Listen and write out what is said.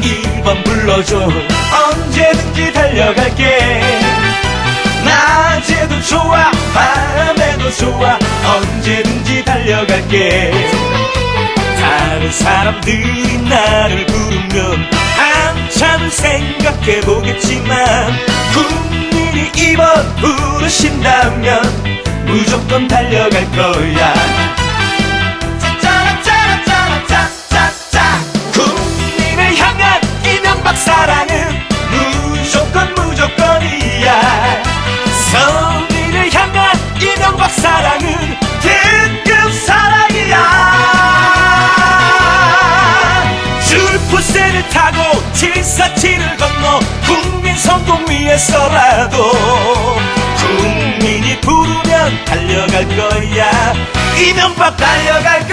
2번 불러줘. 언제든지 달려갈게. 낮에도 좋아 밤에도 좋아. 언제든지 달려갈게. 다른 사람들이 나를 부르면 한참을 생각해 보겠지만 국민이 2번 부르신다면 무조건 달려갈 거야 사랑은 무조건 무조건이야. 서울을 향한 이명박 사랑은 특급 사랑이야. 줄포세를 타고 747을 건너 국민 성공 위해서라도 국민이 부르면 달려갈 거야. 이명박 달려갈